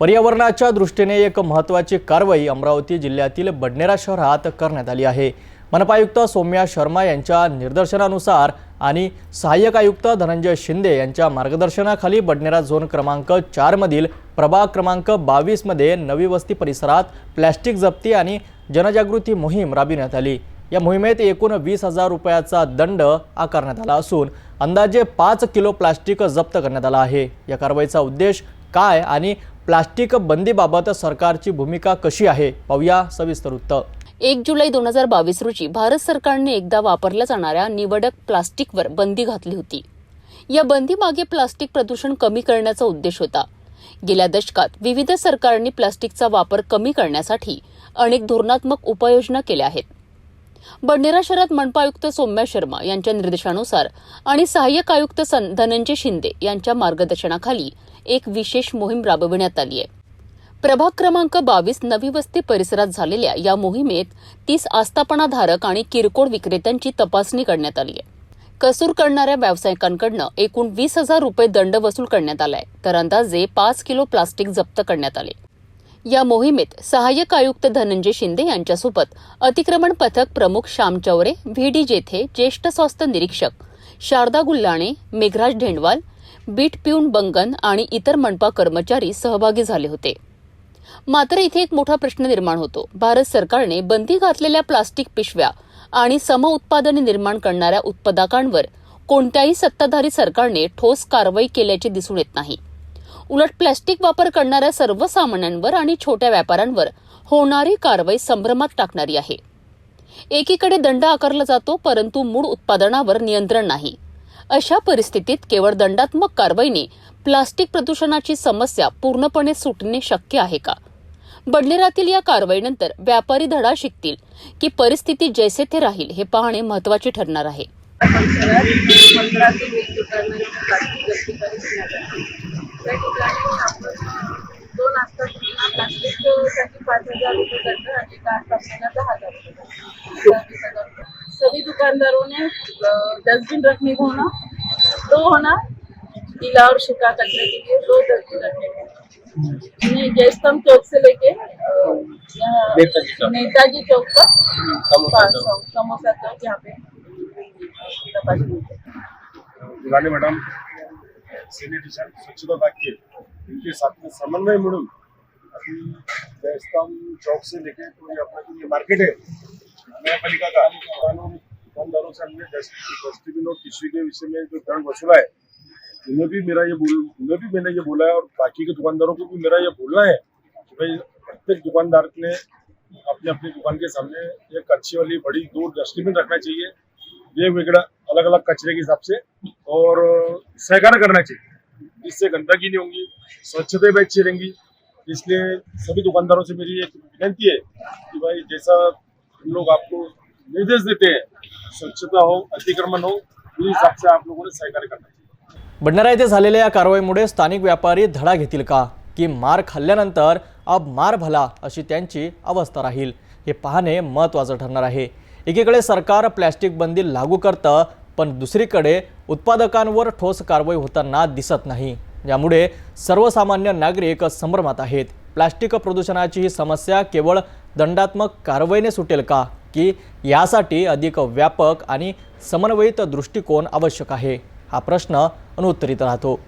पर्यावरणाच्या दृष्टीने एक महत्त्वाची कारवाई अमरावती जिल्ह्यातील बडनेरा शहरात करण्यात आली आहे. मनपायुक्त सौम्या शर्मा यांच्या निर्देशनानुसार आणि सहाय्यक आयुक्त धनंजय शिंदे यांच्या मार्गदर्शनाखाली बडनेरा झोन क्रमांक चारमधील प्रभाग क्रमांक बावीसमध्ये नवी वस्ती परिसरात प्लॅस्टिक जप्ती आणि जनजागृती मोहीम राबविण्यात आली. या मोहिमेत एकूण वीस हजार रुपयाचा दंड आकारण्यात आला असून अंदाजे पाच किलो प्लास्टिक जप्त करण्यात आला आहे. या कारवाईचा उद्देश काय आणि प्लास्टिक बंदीबाबत सरकारची भूमिका कशी आहे? पाहूया सविस्तर उत्तर. एक जुलै दोन हजार बावीस रोजी भारत सरकारने एकदा वापरल्या जाणाऱ्या निवडक प्लास्टिकवर बंदी घातली होती. या बंदीमागे प्लास्टिक प्रदूषण कमी करण्याचा उद्देश होता. गेल्या दशकात विविध सरकारने प्लास्टिकचा वापर कमी करण्यासाठी अनेक धोरणात्मक उपाययोजना केल्या आहेत. बडनेरा शहरात मनपा आयुक्त सौम्या शर्मा यांच्या निर्देशानुसार आणि सहाय्यक आयुक्त सन- धनंजय शिंदे यांच्या मार्गदर्शनाखाली एक विशेष मोहीम राबविण्यात आली आहे. प्रभाग क्रमांक बावीस नवी वस्ती परिसरात झालेल्या या मोहिमेत तीस आस्थापनाधारक आणि किरकोळ विक्रेत्यांची तपासणी करण्यात आली आहे. कसूर करणाऱ्या व्यावसायिकांकडनं एकूण वीस हजार रुपये दंड वसूल करण्यात आलाय. तर अंदाजे पाच किलो प्लास्टिक जप्त करण्यात आले. या मोहिमेत सहाय्यक आयुक्त धनंजय शिंदे यांच्यासोबत अतिक्रमण पथक प्रमुख श्याम चौरे व्ही डी जेथे ज्येष्ठ स्वास्थ्य निरीक्षक शारदा गुल्लाणे मेघराज ढेंडवाल बीट पिऊन बंगन आणि इतर मनपा कर्मचारी सहभागी झाले होते. मात्र इथे एक मोठा प्रश्न निर्माण होतो. भारत सरकारने बंदी घातलेल्या प्लास्टिक पिशव्या आणि समउत्पादने निर्माण करणाऱ्या उत्पादकांवर कोणत्याही सत्ताधारी सरकारने ठोस कारवाई केल्याचे दिसून येत नाही. उलट प्लास्टिक वापर करणाऱ्या सर्वसामान्यांवर आणि छोट्या व्यापाऱ्यांवर होणारी कारवाई संभ्रमात टाकणारी आहे. एकीकडे दंड आकारला जातो परंतु मूळ उत्पादनावर नियंत्रण नाही. अशा परिस्थितीत केवळ दंडात्मक कारवाईने प्लास्टिक प्रदूषणाची समस्या पूर्णपणे सुटणे शक्य आहे का? बडनेरातील या कारवाईनंतर व्यापारी धडा शिकतील की परिस्थिती जैसे थे राहील हे पाहणे महत्त्वाचे ठरणार आहे. दोन असतात. प्लास्टिक गर्दी पाच हजार रुपये दंड आणि दहा हजार सभी दुकानदारों ने डस्टबिन रखने को होना दो होना गीला और सूखा कचरे के लिए दो डस्टबिन रखने को जयस्तंभ चौक से लेके नेताजी चौक। तक समोसा चौक। यहाँ पे. दुलाने मैडम सैनिटेशन स्वच्छता वाक्य इनके साथ में समन्वय म्हणून अभी जयस्तंभ चौक से लेके तो ये अपना जो ये मार्केट है दुकानदारों टिश्यू के है। ये ये है और बाकी के दुकानदारों को भी मेरा ये बोलना है, कि भाई, प्रत्येक दुकानदार ने अपने, अपनी दुकान के सामने एक अच्छी वाली, बड़ी दो डस्टबिन रखना चाहिए वेगवेगळ्या अलग अलग कचरे के हिसाब से, और सहकार करना चाहिए। इससे गंदगी नहीं होगी स्वच्छता भी अच्छी रहेंगी, इसलिए सभी दुकानदारों से मेरी एक विनती है कि भाई, जैसा हम लोग आपको निर्देश देते हैं स्वच्छता हो अतिक्रमण हो प्लीज आपसे आप लोगों ने सहकार्य करना चाहिए। येथे झालेल्या या कारवाईमुळे स्थानिक व्यापारी धडा घेतील का? की मार खाल्ल्यानंतर अब मार भला अशी त्यांची अवस्था राहील हे पाहणे महत्त्वाचं ठरणार आहे. एकीकडे सरकार प्लॅस्टिक बंदी लागू करतं पण दुसरीकडे उत्पादकांवर ठोस कारवाई होताना दिसत नाही. यामुळे सर्वसामान्य नागरिक संभ्रमात आहेत. प्लॅस्टिक प्रदूषणाची ही समस्या केवळ दंडात्मक कारवाईने सुटेल का? की यासाठी अधिक व्यापक आणि समन्वयित दृष्टिकोन आवश्यक आहे? हा प्रश्न अनुत्तरित राहतो.